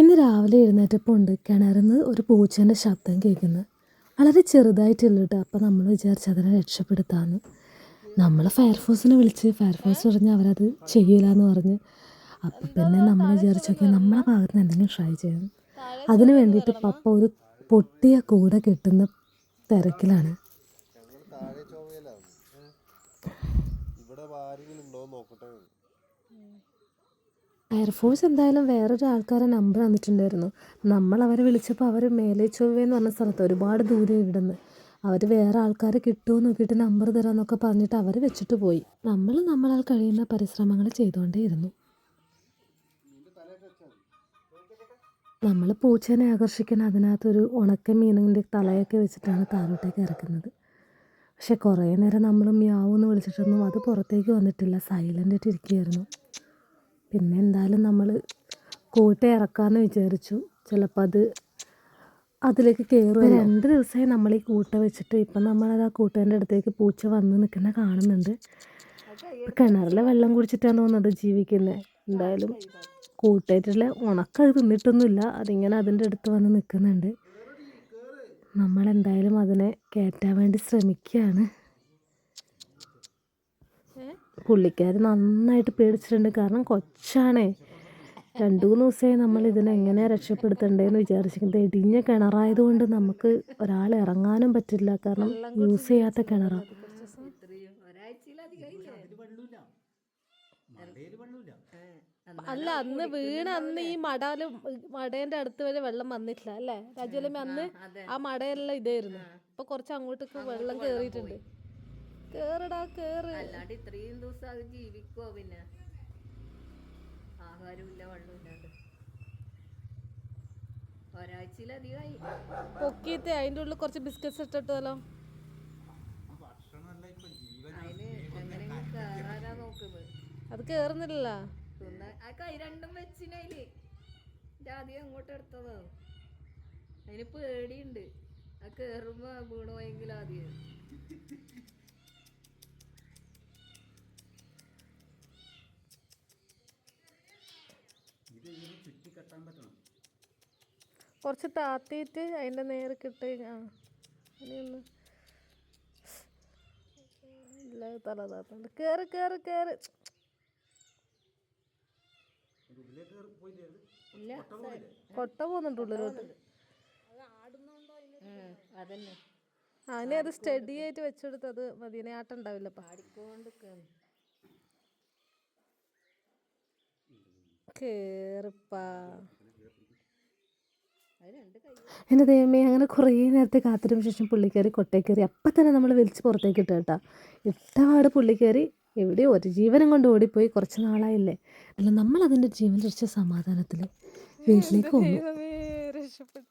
ഇന്ന് രാവിലെ എഴുന്നേറ്റപ്പോൾ ഉണ്ട് കിണറിൽ നിന്ന് ഒരു പൂച്ചേന്റെ ശബ്ദം കേൾക്കുന്നത്. വളരെ ചെറുതായിട്ടുള്ളു കേട്ടോ. അപ്പോൾ നമ്മൾ വിചാരിച്ചു അതിനെ രക്ഷപ്പെടുത്താമെന്ന്. നമ്മൾ ഫയർഫോഴ്സിനെ വിളിച്ച് ഫയർഫോഴ്സ് പറഞ്ഞ് അവരത് ചെയ്യില്ല എന്ന് പറഞ്ഞ്. അപ്പോൾ പിന്നെ നമ്മൾ വിചാരിച്ചൊക്കെ നമ്മളെ ഭാഗത്ത് നിന്ന് എന്തെങ്കിലും ട്രൈ ചെയ്യണം അതിന് വേണ്ടിയിട്ട് പപ്പ ഒരു പൊട്ടിയ കൂട കിട്ടുന്ന തിരക്കിലാണ്. ഇവിടെ നോക്കട്ടെ. ഫയർഫോഴ്സ് എന്തായാലും വേറൊരു ആൾക്കാരെ നമ്പർ തന്നിട്ടുണ്ടായിരുന്നു. നമ്മൾ അവരെ വിളിച്ചപ്പോൾ അവർ മേലെ ചൊവ്വേന്ന് പറഞ്ഞ സ്ഥലത്ത് ഒരുപാട് ദൂരെ ഇവിടുന്ന്. അവർ വേറെ ആൾക്കാരെ കിട്ടുമോ നോക്കിയിട്ട് നമ്പർ തരാമെന്നൊക്കെ പറഞ്ഞിട്ട് അവർ വെച്ചിട്ട് പോയി. നമ്മൾ നമ്മളാൽ കഴിയുന്ന പരിശ്രമങ്ങൾ ചെയ്തുകൊണ്ടേയിരുന്നു നമ്മൾ പൂച്ചേനെ ആകർഷിക്കാൻ അതിനകത്തൊരു ഉണക്ക മീനിന്റെ തലയൊക്കെ വെച്ചിട്ടാണ് താഴോട്ടേക്ക് ഇറക്കുന്നത്. പക്ഷെ കുറേ നേരം നമ്മൾ മ്യാവെന്ന് വിളിച്ചിട്ടൊന്നും അത് പുറത്തേക്ക് വന്നിട്ടില്ല. സൈലന്റ് ആയിട്ട് ഇരിക്കുകയായിരുന്നു. പിന്നെ എന്തായാലും നമ്മൾ കോട്ട ഇറക്കാമെന്ന് വിചാരിച്ചു. ചിലപ്പോൾ അത് അതിലേക്ക് കയറും രണ്ട് ദിവസമായി നമ്മൾ ഈ കൂട്ട വെച്ചിട്ട് ഇപ്പം നമ്മളത് ആ കൂട്ടേന്റെ അടുത്തേക്ക് പൂച്ച വന്ന് നിൽക്കുന്ന കാണുന്നുണ്ട്. കിണറിലെ വെള്ളം കുടിച്ചിട്ടാണ് തോന്നുന്നത് ജീവിക്കുന്നത് എന്തായാലും കൂട്ടായിട്ടുള്ള ഉണക്കത് തിന്നിട്ടൊന്നുമില്ല. അതിങ്ങനെ അതിന്റെ അടുത്ത് വന്ന് നിൽക്കുന്നുണ്ട് നമ്മളെന്തായാലും അതിനെ കയറ്റാൻ വേണ്ടി ശ്രമിക്കുകയാണ് പുള്ളിക്കാർ നന്നായിട്ട് പേടിച്ചിട്ടുണ്ട്. കാരണം കൊച്ചാണേ. രണ്ടു മൂന്ന് ദിവസമായി നമ്മൾ ഇതിനെ എങ്ങനെ രക്ഷപ്പെടുത്തണ്ടേന്ന് വിചാരിച്ചിരിക്കുന്നത് ഇടിഞ്ഞ കിണറായതുകൊണ്ട് നമുക്ക് ഒരാൾ ഇറങ്ങാനും പറ്റില്ല. കാരണം യൂസ് ചെയ്യാത്ത കിണറാണ് അല്ല അന്ന് വീണ അന്ന് ഈ മടാൽ മടേന്റെ അടുത്ത് വരെ വെള്ളം വന്നിട്ടില്ല അല്ലേ? രാജലമ്മ അന്ന് ആ മടയെല്ലാം ഇതായിരുന്നു. ഇപ്പൊ കുറച്ച് അങ്ങോട്ടേക്ക് വെള്ളം കേറിയിട്ടുണ്ട്. കേറടാ കേറ്. അല്ലാണ്ട് ഇത്രയും ദിവസം അത് ജീവിക്കോ പിന്നെ? ആഹാരമില്ല വെള്ളമില്ലാണ്ട് ഒരാഴ്ചയിലധികമായി. പൊക്കിയത്തെ അതിന്റെ ഉള്ളിൽ കുറച്ച് ബിസ്ക്കറ്റ്സ് ഇട്ടിട്ടല്ലോ അതിന് എങ്ങനെയെങ്കിലും കേറാനാ നോക്കുന്നത്. അത് കേറുന്നില്ല തിന്ന ആ കൈ രണ്ടും വെച്ചിനതിൽ ആദ്യം അങ്ങോട്ട് എടുത്തത്. അതിന് പേടിയുണ്ട്. ആ കേറുമ്പോ വീണു പോയെങ്കിൽ ആദ്യം. കുറച്ച് താത്തിയിട്ട് അതിന്റെ നേരെ കിട്ടി ആ ഇനിയൊന്ന് ഇല്ല തല താത്തുണ്ട് കേറ് കേറ് കയറി ഇല്ല കൊട്ട പോകുന്നുണ്ട് ഉള്ളിലോട്ട്. അതിനെ അത് സ്റ്റഡി ആയിട്ട് വെച്ചെടുത്തത് അത് മതിനെ ആട്ടം ഉണ്ടാവില്ലപ്പാ. ആടിക്കൊണ്ട് കേറിപ്പാ. എന്റെ ദൈവമേ അങ്ങനെ കുറേ നേരത്തെ കാത്തിരുന്ന ശേഷം പുള്ളിക്കേറി കൊട്ടേ കയറി അപ്പം തന്നെ നമ്മൾ വിളിച്ച് പുറത്തേക്ക് ഇട്ടു കേട്ടോ. ഇട്ടപാട് പുള്ളിക്കേറി എവിടെയോ ഒരു ജീവനം കൊണ്ട് ഓടിപ്പോയി കുറച്ച് നാളായില്ലേ. അല്ല നമ്മൾ അതിന്റെ ജീവൻ രക്ഷിച്ച സമാധാനത്തിൽ വീട്ടിലേക്ക് രക്ഷപ്പെട്ടു.